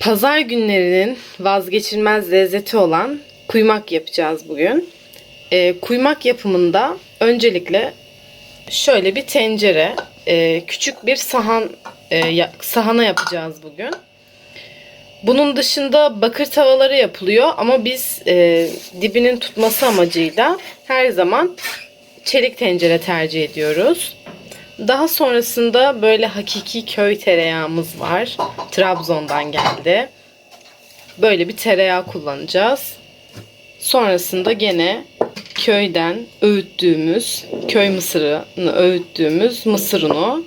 Pazar günlerinin vazgeçilmez lezzeti olan kuymak yapacağız bugün. Ee, kuymak yapımında öncelikle şöyle bir tencere, e, küçük bir sahan e, sahana yapacağız bugün. Bunun dışında bakır tavaları yapılıyor ama biz e, dibinin tutması amacıyla her zaman çelik tencere tercih ediyoruz. Daha sonrasında böyle hakiki köy tereyağımız var. Trabzon'dan geldi. Böyle bir tereyağı kullanacağız. Sonrasında gene köyden öğüttüğümüz, köy mısırını öğüttüğümüz mısır unu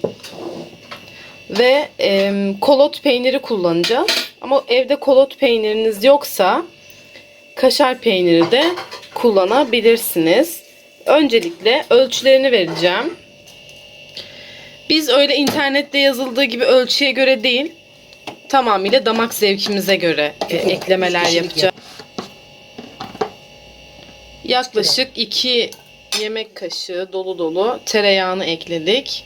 ve e, kolot peyniri kullanacağız. Ama evde kolot peyniriniz yoksa kaşar peyniri de kullanabilirsiniz. Öncelikle ölçülerini vereceğim. Biz öyle internette yazıldığı gibi ölçüye göre değil, tamamıyla damak zevkimize göre e, eklemeler yapacağız. Yaklaşık 2 yemek kaşığı dolu dolu tereyağını ekledik.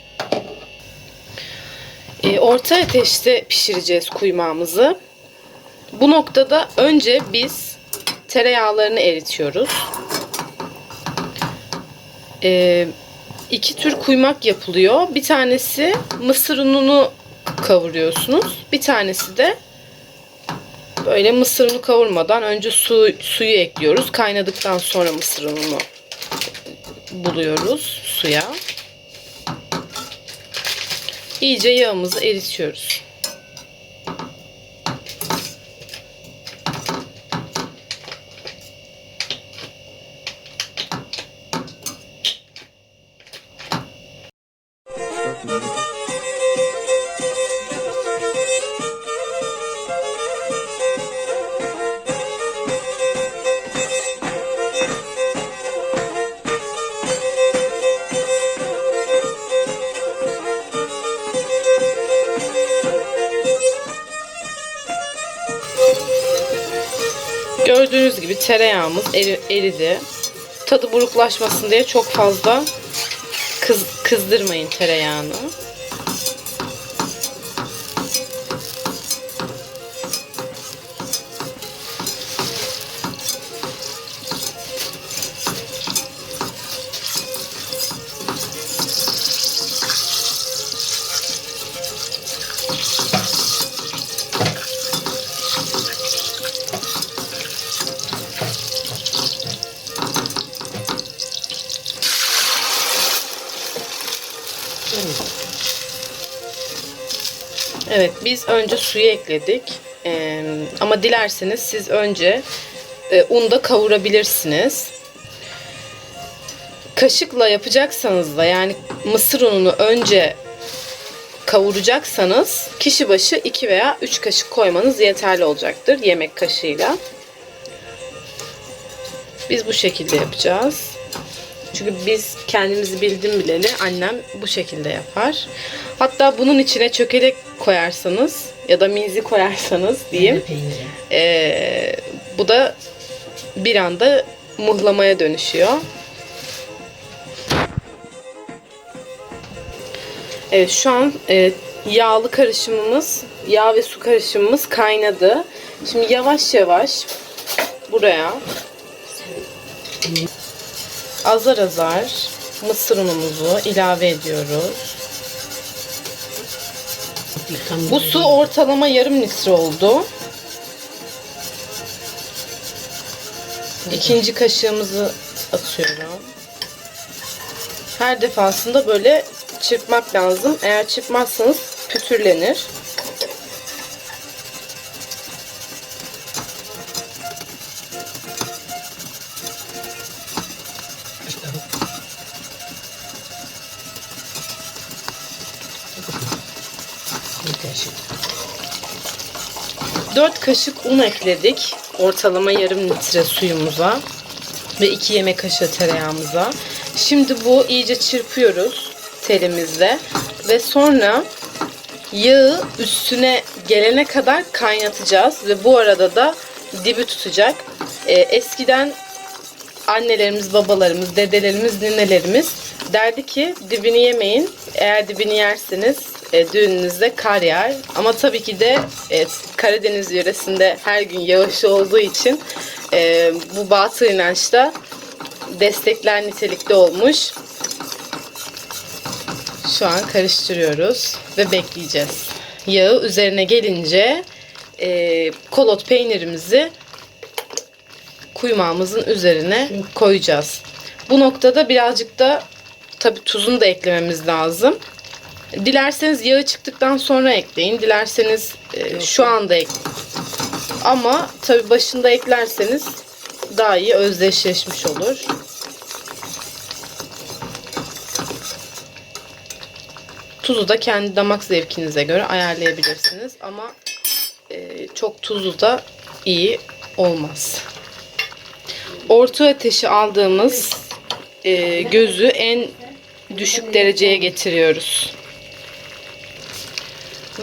E, orta ateşte pişireceğiz kuymağımızı. Bu noktada önce biz tereyağlarını eritiyoruz. E, iki tür kuymak yapılıyor. Bir tanesi mısır ununu kavuruyorsunuz. Bir tanesi de böyle mısır unu kavurmadan önce su, suyu ekliyoruz. Kaynadıktan sonra mısır ununu buluyoruz suya. İyice yağımızı eritiyoruz. Gördüğünüz gibi tereyağımız eri- eridi. Tadı buruklaşmasın diye çok fazla kız, kızdırmayın tereyağını. Evet biz önce suyu ekledik. Ee, ama dilerseniz siz önce e, unda kavurabilirsiniz. Kaşıkla yapacaksanız da yani mısır ununu önce kavuracaksanız kişi başı 2 veya 3 kaşık koymanız yeterli olacaktır yemek kaşığıyla. Biz bu şekilde yapacağız. Çünkü biz kendimizi bildim bileli annem bu şekilde yapar. Hatta bunun içine çökelek koyarsanız ya da minzi koyarsanız diyeyim. Eee, bu da bir anda muhlamaya dönüşüyor. Evet şu an e, yağlı karışımımız, yağ ve su karışımımız kaynadı. Şimdi yavaş yavaş buraya azar azar mısır unumuzu ilave ediyoruz. Bu su ortalama yarım litre oldu. İkinci kaşığımızı atıyorum. Her defasında böyle çırpmak lazım. Eğer çırpmazsanız pütürlenir. 4 kaşık un ekledik. Ortalama yarım litre suyumuza. Ve 2 yemek kaşığı tereyağımıza. Şimdi bu iyice çırpıyoruz telimizle. Ve sonra yağı üstüne gelene kadar kaynatacağız. Ve bu arada da dibi tutacak. Ee, eskiden annelerimiz, babalarımız, dedelerimiz, ninelerimiz derdi ki dibini yemeyin. Eğer dibini yerseniz e, düğününüzde kar yağar. Ama tabii ki de e, Karadeniz yöresinde her gün yağışı olduğu için e, bu batıl inançta destekler nitelikte olmuş. Şu an karıştırıyoruz ve bekleyeceğiz. Yağı üzerine gelince e, kolot peynirimizi kuymağımızın üzerine koyacağız. Bu noktada birazcık da tabi tuzunu da eklememiz lazım. Dilerseniz yağı çıktıktan sonra ekleyin. Dilerseniz e, şu anda ek. Ama tabi başında eklerseniz daha iyi özdeşleşmiş olur. Tuzu da kendi damak zevkinize göre ayarlayabilirsiniz. Ama e, çok tuzlu da iyi olmaz. Orta ateşi aldığımız e, gözü en düşük dereceye getiriyoruz.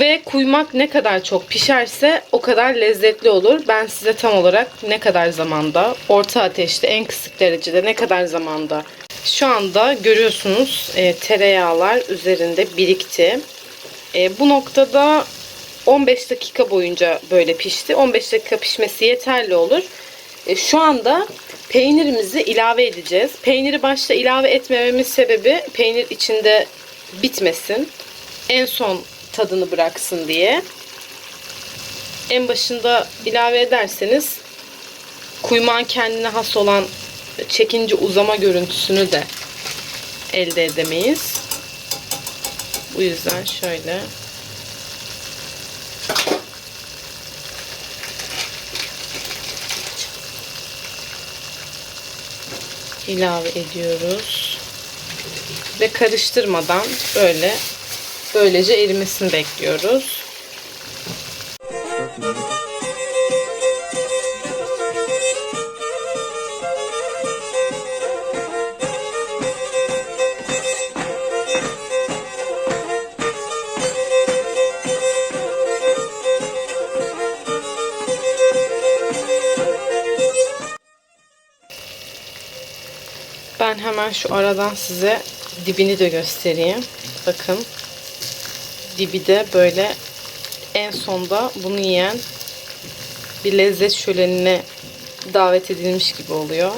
Ve kuymak ne kadar çok pişerse o kadar lezzetli olur. Ben size tam olarak ne kadar zamanda, orta ateşte en kısık derecede ne kadar zamanda. Şu anda görüyorsunuz e, tereyağlar üzerinde birikti. E, bu noktada 15 dakika boyunca böyle pişti. 15 dakika pişmesi yeterli olur. E, şu anda peynirimizi ilave edeceğiz. Peyniri başta ilave etmememin sebebi peynir içinde bitmesin. En son tadını bıraksın diye. En başında ilave ederseniz kuymağın kendine has olan çekince uzama görüntüsünü de elde edemeyiz. Bu yüzden şöyle ilave ediyoruz. Ve karıştırmadan böyle böylece erimesini bekliyoruz. Hemen şu aradan size dibini de göstereyim. Bakın. Dibi de böyle en sonda bunu yiyen bir lezzet şölenine davet edilmiş gibi oluyor.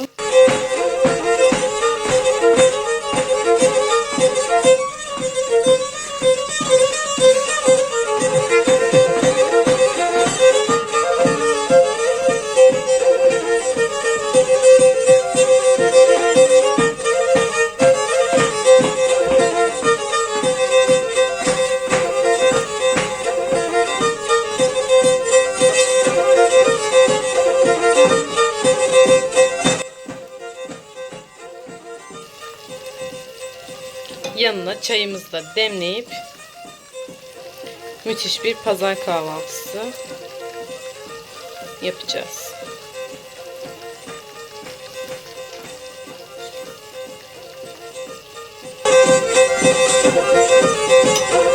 Yanına çayımızı da demleyip müthiş bir pazar kahvaltısı yapacağız.